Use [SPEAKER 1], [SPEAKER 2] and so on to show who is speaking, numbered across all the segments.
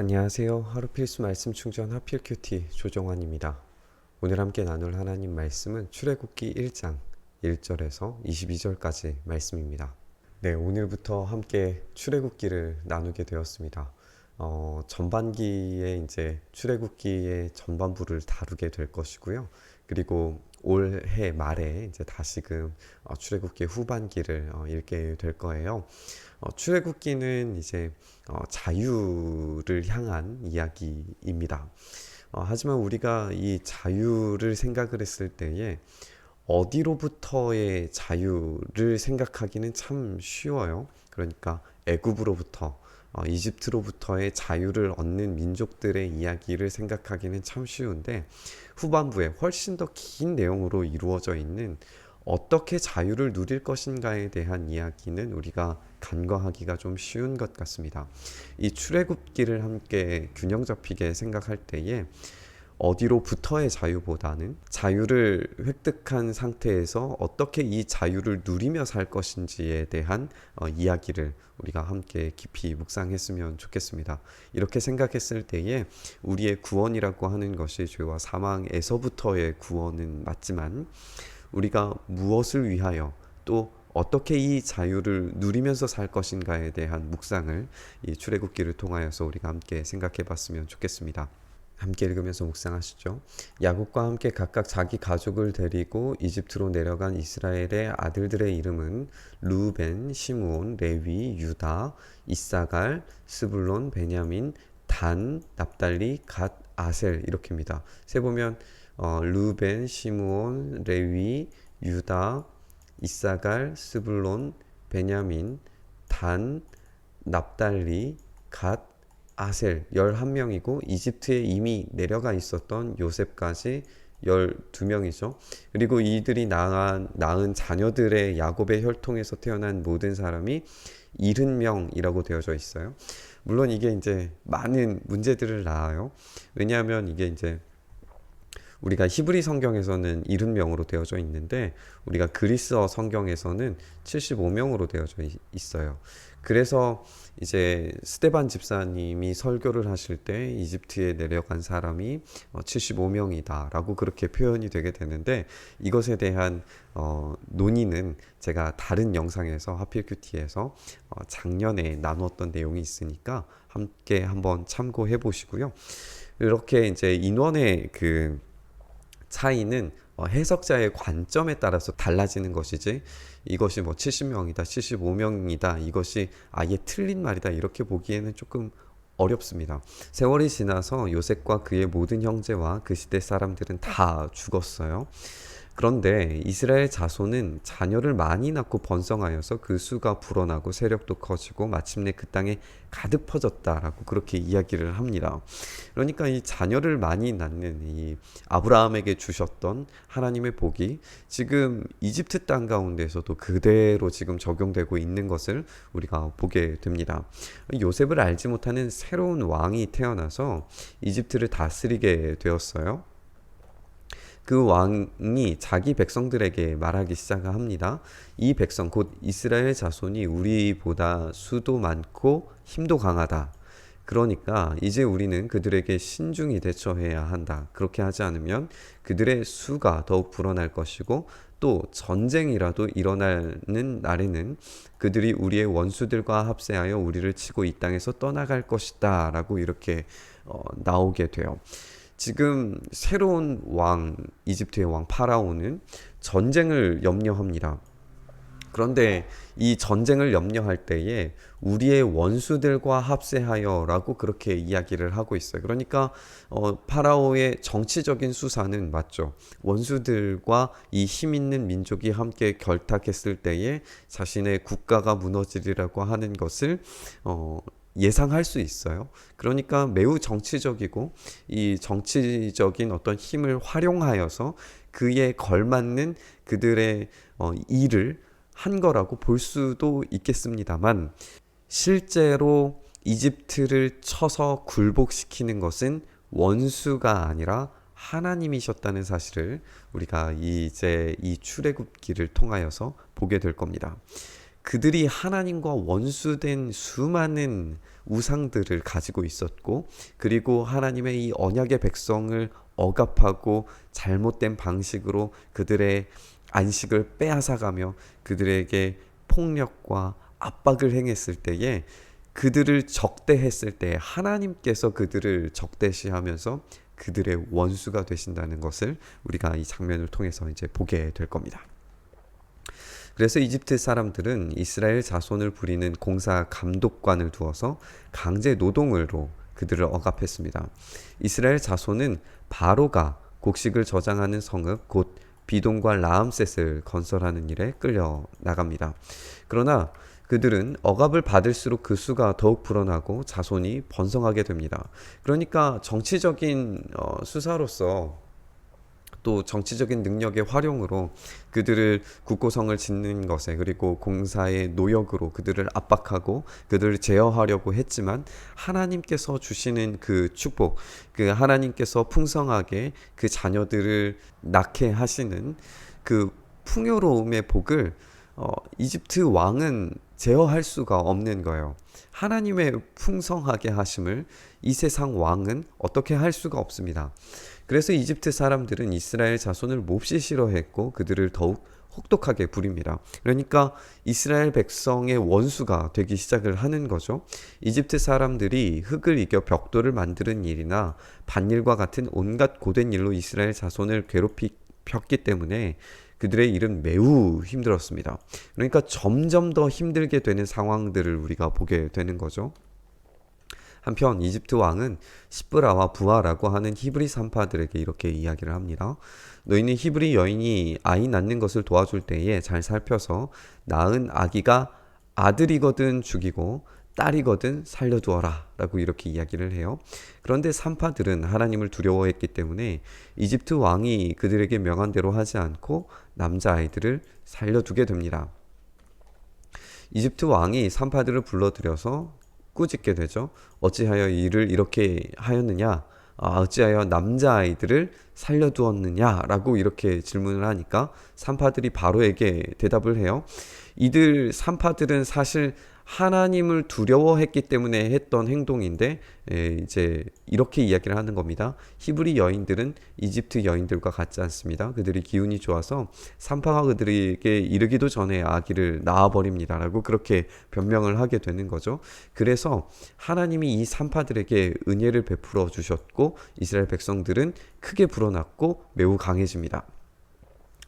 [SPEAKER 1] 안녕하세요. 하루 필수 말씀 충전 하필 큐티 조정환입니다. 오늘 함께 나눌 하나님 말씀은 출애굽기 1장 1절에서 22절까지 말씀입니다. 네, 오늘부터 함께 출애굽기를 나누게 되었습니다. 어, 전반기에 이제 출애굽기의 전반부를 다루게 될 것이고요. 그리고 올해 말에 이제 다시금 어, 출애굽기 후반기를 어, 읽게 될 거예요. 어, 출애굽기는 이제 어, 자유를 향한 이야기입니다. 어, 하지만 우리가 이 자유를 생각을 했을 때에 어디로부터의 자유를 생각하기는 참 쉬워요. 그러니까 애굽으로부터 어, 이집트로부터의 자유를 얻는 민족들의 이야기를 생각하기는 참 쉬운데 후반부에 훨씬 더 긴 내용으로 이루어져 있는 어떻게 자유를 누릴 것인가에 대한 이야기는 우리가 간과하기가 좀 쉬운 것 같습니다. 이 출애굽기를 함께 균형 잡히게 생각할 때에 어디로부터의 자유보다는 자유를 획득한 상태에서 어떻게 이 자유를 누리며 살 것인지에 대한 어, 이야기를 우리가 함께 깊이 묵상했으면 좋겠습니다. 이렇게 생각했을 때에 우리의 구원이라고 하는 것이 죄와 사망에서부터의 구원은 맞지만 우리가 무엇을 위하여 또 어떻게 이 자유를 누리면서 살 것인가에 대한 묵상을 이 출애굽기를 통하여서 우리가 함께 생각해 봤으면 좋겠습니다. 함께 읽으면서 묵상하시죠. 야곱과 함께 각각 자기 가족을 데리고 이집트로 내려간 이스라엘의 아들들의 이름은 루벤, 시므온, 레위, 유다, 이사갈, 스불론, 베냐민, 단, 납달리, 갓, 아셀 이렇게입니다. 세 보면 어, 루벤, 시므온, 레위, 유다, 이사갈, 스불론, 베냐민, 단, 납달리, 갓, 아셀 11명이고 이집트에 이미 내려가 있었던 요셉까지 12명이죠. 그리고 이들이 낳은, 낳은 자녀들의 야곱의 혈통에서 태어난 모든 사람이 70명이라고 되어져 있어요. 물론 이게 이제 많은 문제들을 낳아요. 왜냐하면 이게 이제 우리가 히브리 성경에서는 70명으로 되어져 있는데 우리가 그리스어 성경에서는 75명으로 되어져 있어요. 그래서 이제 스테반 집사님이 설교를 하실 때 이집트에 내려간 사람이 75명이다라고 어, 그렇게 표현이 되게 되는데 이것에 대한 어, 논의는 제가 다른 영상에서 하필 큐티에서 어, 작년에 나누었던 내용이 있으니까 함께 한번 참고해 보시고요. 이렇게 이제 인원의 그 차이는 어, 해석자의 관점에 따라서 달라지는 것이지 이것이 뭐 70명이다, 75명이다, 이것이 아예 틀린 말이다 이렇게 보기에는 조금 어렵습니다. 세월이 지나서 요셉과 그의 모든 형제와 그 시대 사람들은 다 죽었어요. 그런데 이스라엘 자손은 자녀를 많이 낳고 번성하여서 그 수가 불어나고 세력도 커지고 마침내 그 땅에 가득 퍼졌다라고 그렇게 이야기를 합니다. 그러니까 이 자녀를 많이 낳는 이 아브라함에게 주셨던 하나님의 복이 지금 이집트 땅 가운데서도 그대로 지금 적용되고 있는 것을 우리가 보게 됩니다. 요셉을 알지 못하는 새로운 왕이 태어나서 이집트를 다스리게 되었어요. 그 왕이 자기 백성들에게 말하기 시작합니다. 이 백성 곧 이스라엘 자손이 우리보다 수도 많고 힘도 강하다. 그러니까 이제 우리는 그들에게 신중히 대처해야 한다. 그렇게 하지 않으면 그들의 수가 더욱 불어날 것이고 또 전쟁이라도 일어나는 날에는 그들이 우리의 원수들과 합세하여 우리를 치고 이 땅에서 떠나갈 것이다. 라고 이렇게 어, 나오게 돼요. 지금 새로운 왕, 이집트의 왕 파라오는 전쟁을 염려합니다. 그런데 이 전쟁을 염려할 때에 우리의 원수들과 합세하여라고 그렇게 이야기를 하고 있어요. 그러니까 어, 파라오의 정치적인 수사는 맞죠. 원수들과 이 힘 있는 민족이 함께 결탁했을 때에 자신의 국가가 무너지리라고 하는 것을 어, 예상할 수 있어요. 그러니까 매우 정치적이고 이 정치적인 어떤 힘을 활용하여서 그에 걸맞는 그들의 어, 일을 한 거라고 볼 수도 있겠습니다만 실제로 이집트를 쳐서 굴복시키는 것은 원수가 아니라 하나님이셨다는 사실을 우리가 이제 이 출애굽기를 통하여서 보게 될 겁니다. 그들이 하나님과 원수된 수많은 우상들을 가지고 있었고 그리고 하나님의 이 언약의 백성을 억압하고 잘못된 방식으로 그들의 안식을 빼앗아가며 그들에게 폭력과 압박을 행했을 때에 그들을 적대했을 때 하나님께서 그들을 적대시하면서 그들의 원수가 되신다는 것을 우리가 이 장면을 통해서 이제 보게 될 겁니다. 그래서 이집트 사람들은 이스라엘 자손을 부리는 공사 감독관을 두어서 강제 노동으로 그들을 억압했습니다. 이스라엘 자손은 바로가 곡식을 저장하는 성읍 곧 비동과 라암셋을 건설하는 일에 끌려 나갑니다. 그러나 그들은 억압을 받을수록 그 수가 더욱 불어나고 자손이 번성하게 됩니다. 그러니까 정치적인 어, 수사로서 또 정치적인 능력의 활용으로 그들을 국고성을 짓는 것에 그리고 공사의 노역으로 그들을 압박하고 그들을 제어하려고 했지만 하나님께서 주시는 그 축복, 그 하나님께서 풍성하게 그 자녀들을 낳게 하시는 그 풍요로움의 복을 어, 이집트 왕은 제어할 수가 없는 거예요. 하나님의 풍성하게 하심을 이 세상 왕은 어떻게 할 수가 없습니다. 그래서 이집트 사람들은 이스라엘 자손을 몹시 싫어했고 그들을 더욱 혹독하게 부립니다. 그러니까 이스라엘 백성의 원수가 되기 시작을 하는 거죠. 이집트 사람들이 흙을 이겨 벽돌을 만드는 일이나 반일과 같은 온갖 고된 일로 이스라엘 자손을 괴롭혔기 때문에 그들의 일은 매우 힘들었습니다. 그러니까 점점 더 힘들게 되는 상황들을 우리가 보게 되는 거죠. 한편 이집트 왕은 시브라와 부하라고 하는 히브리 산파들에게 이렇게 이야기를 합니다. 너희는 히브리 여인이 아이 낳는 것을 도와줄 때에 잘 살펴서 낳은 아기가 아들이거든 죽이고 딸이거든 살려두어라 라고 이렇게 이야기를 해요. 그런데 산파들은 하나님을 두려워했기 때문에 이집트 왕이 그들에게 명한 대로 하지 않고 남자 아이들을 살려두게 됩니다. 이집트 왕이 산파들을 불러들여서 꾸짖게 되죠. 어찌하여 이를 이렇게 하였느냐? 아, 어찌하여 남자 아이들을 살려두었느냐라고 이렇게 질문을 하니까 산파들이 바로에게 대답을 해요. 이들 산파들은 사실 하나님을 두려워했기 때문에 했던 행동인데 에, 이제 이렇게 이야기를 하는 겁니다. 히브리 여인들은 이집트 여인들과 같지 않습니다. 그들이 기운이 좋아서 산파가 그들에게 이르기도 전에 아기를 낳아 버립니다라고 그렇게 변명을 하게 되는 거죠. 그래서 하나님이 이 산파들에게 은혜를 베풀어 주셨고 이스라엘 백성들은 크게 불어났고 매우 강해집니다.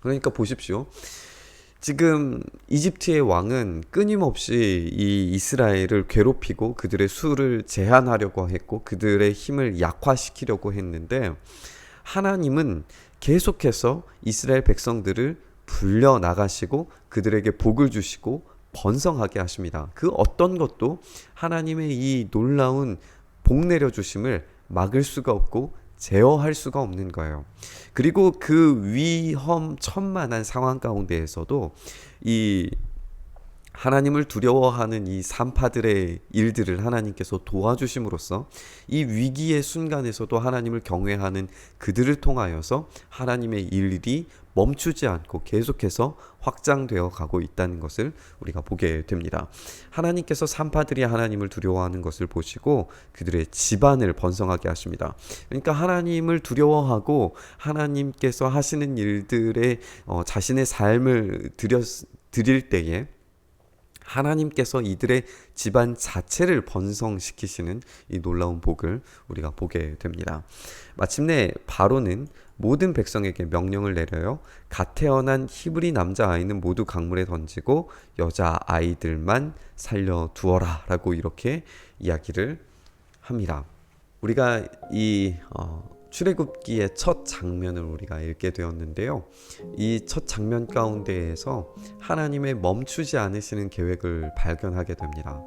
[SPEAKER 1] 그러니까 보십시오. 지금 이집트의 왕은 끊임없이 이 이스라엘을 괴롭히고 그들의 수를 제한하려고 했고 그들의 힘을 약화시키려고 했는데 하나님은 계속해서 이스라엘 백성들을 불려 나가시고 그들에게 복을 주시고 번성하게 하십니다. 그 어떤 것도 하나님의 이 놀라운 복 내려 주심을 막을 수가 없고 제어할 수가 없는 거예요. 그리고 그 위험천만한 상황 가운데에서도 이 하나님을 두려워하는 이 산파들의 일들을 하나님께서 도와주심으로써 이 위기의 순간에서도 하나님을 경외하는 그들을 통하여서 하나님의 일이 멈추지 않고 계속해서 확장되어 가고 있다는 것을 우리가 보게 됩니다. 하나님께서 산파들이 하나님을 두려워하는 것을 보시고 그들의 집안을 번성하게 하십니다. 그러니까 하나님을 두려워하고 하나님께서 하시는 일들에 어, 자신의 삶을 드려 드릴 때에 하나님께서 이들의 집안 자체를 번성시키시는 이 놀라운 복을 우리가 보게 됩니다. 마침내 바로는 모든 백성에게 명령을 내려요. 갓 태어난 히브리 남자 아이는 모두 강물에 던지고 여자 아이들만 살려 두어라 라고 이렇게 이야기를 합니다. 우리가 이 어, 출애굽기의 첫 장면을 우리가 읽게 되었는데요. 이 첫 장면 가운데에서 하나님의 멈추지 않으시는 계획을 발견하게 됩니다.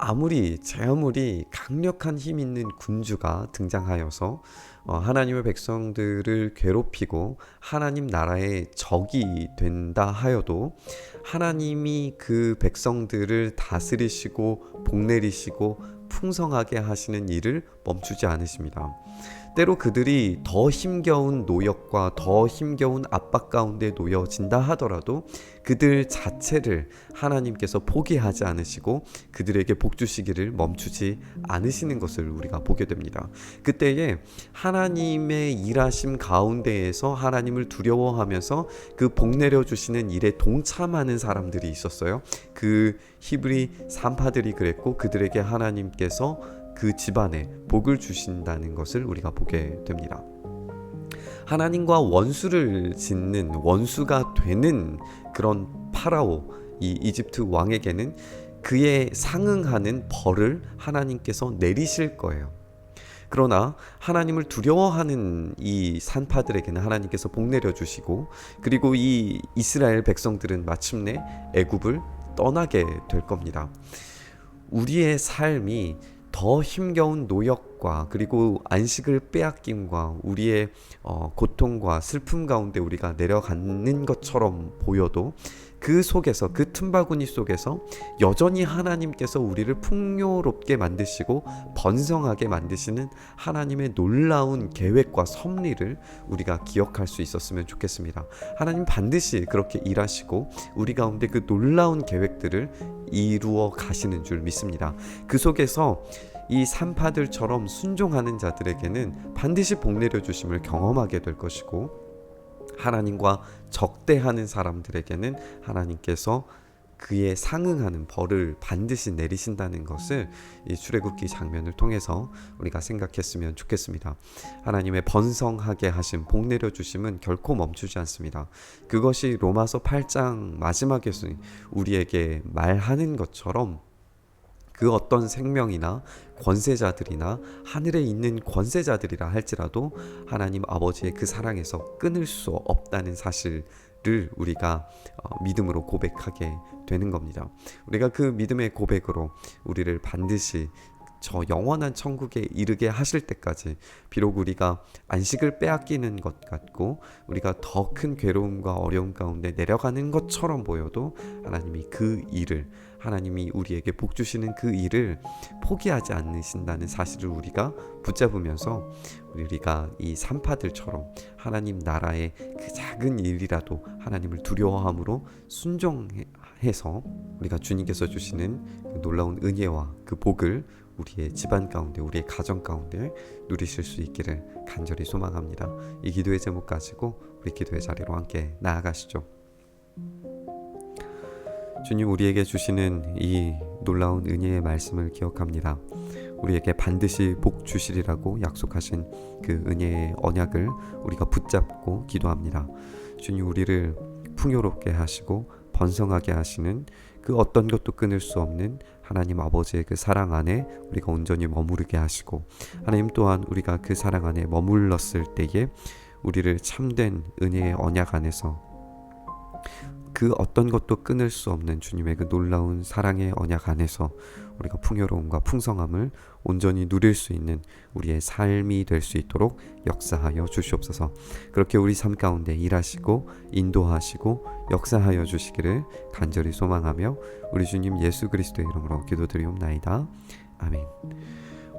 [SPEAKER 1] 아무리 제 아무리 강력한 힘 있는 군주가 등장하여서 어, 하나님의 백성들을 괴롭히고 하나님 나라의 적이 된다 하여도 하나님이 그 백성들을 다스리시고 복내리시고 풍성하게 하시는 일을 멈추지 않으십니다. 때로 그들이 더 힘겨운 노역과 더 힘겨운 압박 가운데 놓여진다 하더라도 그들 자체를 하나님께서 포기하지 않으시고 그들에게 복 주시기를 멈추지 않으시는 것을 우리가 보게 됩니다. 그때에 하나님의 일하심 가운데에서 하나님을 두려워하면서 그 복 내려 주시는 일에 동참하는 사람들이 있었어요. 그 히브리 산파들이 그랬고 그들에게 하나님께서 그 집안에 복을 주신다는 것을 우리가 보게 됩니다. 하나님과 원수를 짓는 원수가 되는 그런 파라오 이 이집트 왕에게는 그에 상응하는 벌을 하나님께서 내리실 거예요. 그러나 하나님을 두려워하는 이 산파들에게는 하나님께서 복 내려 주시고 그리고 이 이스라엘 백성들은 마침내 애굽을 떠나게 될 겁니다. 우리의 삶이 더 힘겨운 노역과 그리고 안식을 빼앗김과 우리의 어, 고통과 슬픔 가운데 우리가 내려가는 것처럼 보여도 그 속에서 그 틈바구니 속에서 여전히 하나님께서 우리를 풍요롭게 만드시고 번성하게 만드시는 하나님의 놀라운 계획과 섭리를 우리가 기억할 수 있었으면 좋겠습니다. 하나님 반드시 그렇게 일하시고 우리 가운데 그 놀라운 계획들을 이루어 가시는 줄 믿습니다. 그 속에서 이 산파들처럼 순종하는 자들에게는 반드시 복 내려 주심을 경험하게 될 것이고 하나님과 적대하는 사람들에게는 하나님께서 그에 상응하는 벌을 반드시 내리신다는 것을 이 출애굽기 장면을 통해서 우리가 생각했으면 좋겠습니다. 하나님의 번성하게 하신 복 내려 주심은 결코 멈추지 않습니다. 그것이 로마서 8장 마지막에서 우리에게 말하는 것처럼 그 어떤 생명이나 권세자들이나 하늘에 있는 권세자들이라 할지라도 하나님 아버지의 그 사랑에서 끊을 수 없다는 사실을 우리가 어, 믿음으로 고백하게 되는 겁니다. 우리가 그 믿음의 고백으로 우리를 반드시 저 영원한 천국에 이르게 하실 때까지 비록 우리가 안식을 빼앗기는 것 같고 우리가 더 큰 괴로움과 어려움 가운데 내려가는 것처럼 보여도 하나님이 그 일을 하나님이 우리에게 복 주시는 그 일을 포기하지 않으신다는 사실을 우리가 붙잡으면서 우리가 이 산파들처럼 하나님 나라의 그 작은 일이라도 하나님을 두려워함으로 순종해서 우리가 주님께서 주시는 그 놀라운 은혜와 그 복을 우리의 집안 가운데 우리의 가정 가운데 누리실 수 있기를 간절히 소망합니다. 이 기도의 제목 가지고 우리 기도의 자리로 함께 나아가시죠. 주님 우리에게 주시는 이 놀라운 은혜의 말씀을 기억합니다. 우리에게 반드시 복 주시리라고 약속하신 그 은혜의 언약을 우리가 붙잡고 기도합니다. 주님 우리를 풍요롭게 하시고 번성하게 하시는 그 어떤 것도 끊을 수 없는 하나님 아버지의 그 사랑 안에 우리가 온전히 머무르게 하시고 하나님 또한 우리가 그 사랑 안에 머물렀을 때에 우리를 참된 은혜의 언약 안에서 그 어떤 것도 끊을 수 없는 주님의 그 놀라운 사랑의 언약 안에서 우리가 풍요로움과 풍성함을 온전히 누릴 수 있는 우리의 삶이 될 수 있도록 역사하여 주시옵소서. 그렇게 우리 삶 가운데 일하시고 인도하시고 역사하여 주시기를 간절히 소망하며 우리 주님 예수 그리스도의 이름으로 기도드리옵나이다. 아멘.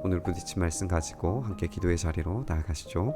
[SPEAKER 1] 오늘 부딪힌 말씀 가지고 함께 기도의 자리로 나아가시죠.